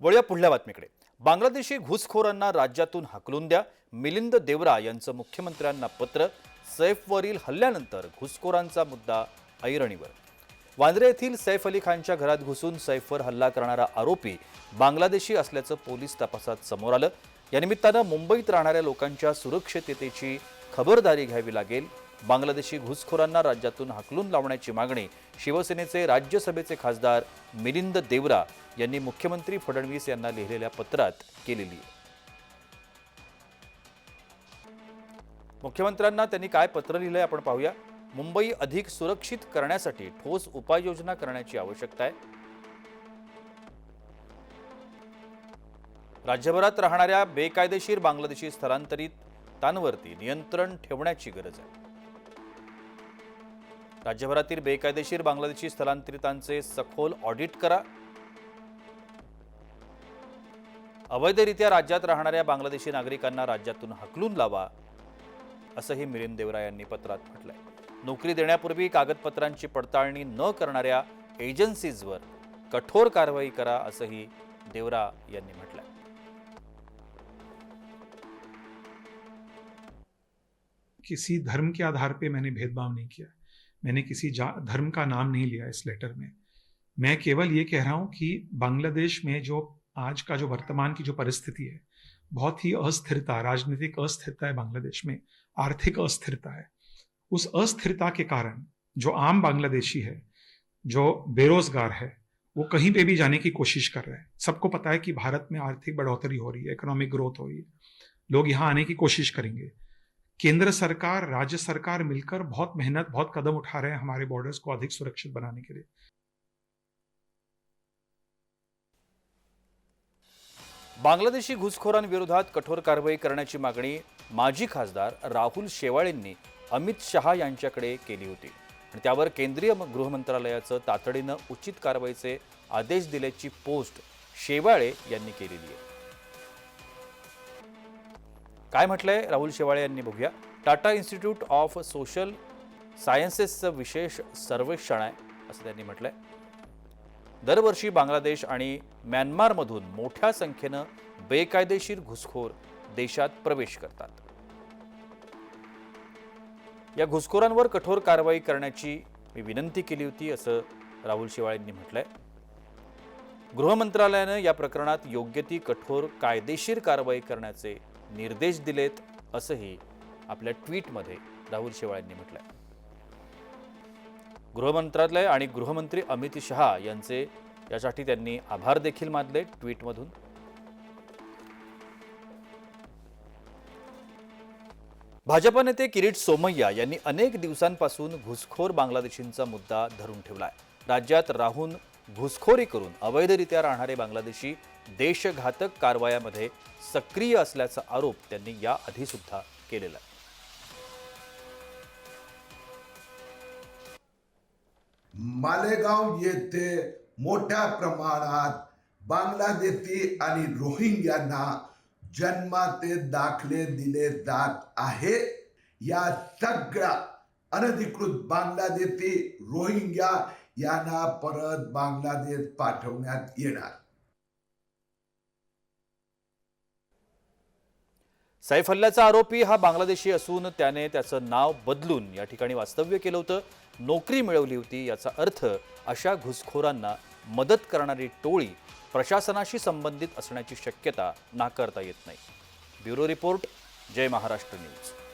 वळूया पुढल्या बातमीकडे. बांगलादेशी घुसखोरांना राज्यातून हाकलून द्या. मिलिंद देवरा यांचं मुख्यमंत्र्यांना पत्र सैफवरील हल्ल्यानंतर घुसखोरांचा मुद्दा ऐरणीवर. वांद्रे येथील सैफ अली खानच्या घरात घुसून सैफवर हल्ला करणारा आरोपी बांगलादेशी असल्याचं पोलीस तपासात समोर आलं. यानिमित्तानं मुंबईत राहणाऱ्या लोकांच्या सुरक्षिततेची खबरदारी घ्यावी लागेल. बांगलादेशी घुसखोरांना राज्यातून हाकलून लावण्याची मागणी शिवसेनेचे राज्यसभेचे खासदार मिलिंद देवरा यांनी मुख्यमंत्री फडणवीस यांना लिहिलेल्या पत्रात केलेली आहे. मुख्यमंत्र्यांना त्यांनी काय पत्र लिहिलंय आपण पाहूया. मुंबई अधिक सुरक्षित करण्यासाठी ठोस उपाययोजना करण्याची आवश्यकता आहे. राज्यभरात राहणाऱ्या बेकायदेशीर बांगलादेशी स्थलांतरितांवरती नियंत्रण ठेवण्याची गरज आहे. राज्यभरातील बेकायदेशीर बांगलादेशी स्थलांतरितांचे सखोल ऑडिट करा. अवैधरित्या राज्यात राहणाऱ्या बांगलादेशी नागरिकांना राज्यातून हकलून लावा असंही मिलिंद देवरा यांनी पत्रात म्हटलंय. नोकरी देण्यापूर्वी कागदपत्रांची पडताळणी न करणाऱ्या एजन्सीजवर कठोर कारवाई करा असंही देवरा यांनी म्हटलंय. किसी धर्म के आधार पे मैंने भेदभाव नहीं किया। मैंने किसी धर्म का नाम नहीं लिया इस लेटर में। मैं केवल ये कह रहा हूँ कि बांग्लादेश में जो आज का जो वर्तमान की जो परिस्थिति है, बहुत ही अस्थिरता, राजनीतिक अस्थिरता है बांग्लादेश में, आर्थिक अस्थिरता है। उस अस्थिरता के कारण जो आम बांग्लादेशी है, जो बेरोजगार है, वो कहीं पे भी जाने की कोशिश कर रहे हैं। सबको पता है कि भारत में आर्थिक बढ़ोतरी हो रही है इकोनॉमिक ग्रोथ हो रही है। लोग यहाँ आने की कोशिश करेंगे। केंद्र सरकार राज्य सरकार मिलकर बहुत मेहनत बहुत कदम उठा रहे हैं हमारे बॉर्डर्स को अधिक सुरक्षित बनाने के लिए। बांगलादेशी घुसखोरांविरोधात कठोर कारवाई करण्याची मागणी माजी खासदार राहुल शेवाळेंनी अमित शहा यांच्याकडे केली होती. आणि त्यावर केंद्रीय गृहमंत्रालयाचं तातडीनं उचित कारवाईचे आदेश दिल्याची पोस्ट शेवाळे यांनी केलेली आहे. काय म्हटलंय? राहुल शेवाळे यांनी बघूया. टाटा इन्स्टिट्यूट ऑफ सोशल सायन्सेसचं विशेष सर्वेक्षण आहे असं त्यांनी म्हटलंय. दरवर्षी बांगलादेश आणि म्यानमारमधून मोठ्या संख्येनं बेकायदेशीर घुसखोर देशात प्रवेश करतात. या घुसखोरांवर कठोर कारवाई करण्याची मी विनंती केली होती असं राहुल शेवाळेंनी म्हटलंय. गृह मंत्रालयानं या प्रकरणात योग्य ती कठोर कायदेशीर कारवाई करण्याचे निर्देश दिलेत असंही आपल्या ट्विटमध्ये राहुल शेवाळ्यांनी म्हटलंय. गृहमंत्रालय आणि गृहमंत्री अमित शहा यांचे यासाठी त्यांनी आभार देखील मानले ट्विटमधून. भाजपा नेते किरीट सोमय्या यांनी अनेक दिवसांपासून घुसखोर बांगलादेशींचा मुद्दा धरून ठेवलाय. राज्यात राहून घुसखोरी करून अवैधरित्या राहणारे बांगलादेशी देशघातक कारवायामध्ये सक्रिय असल्याचा आरोप त्यांनी याआधीसुद्धा केलेला आहे. मालेगाव येथे मोठ्या प्रमाणात बांगलादेशी आणि रोहिंग्यांना जन्माचे दाखले दिले जात आहे. या सगळ्या अनधिकृत बांगलादेशी रोहिंग्या यांना परत बांगलादेश पाठवण्यात येणार. सैफ हल्ल्याचा आरोपी हा बांगलादेशी असून त्याने त्याचं नाव बदलून या ठिकाणी वास्तव्य केलं होतं. नोकरी मिळवली होती याचा अर्थ अशा घुसखोरांना मदत करणारी टोळी प्रशासनाशी संबंधित असण्याची शक्यता नाकारता येत नाही. Bureau report Jai Maharashtra news.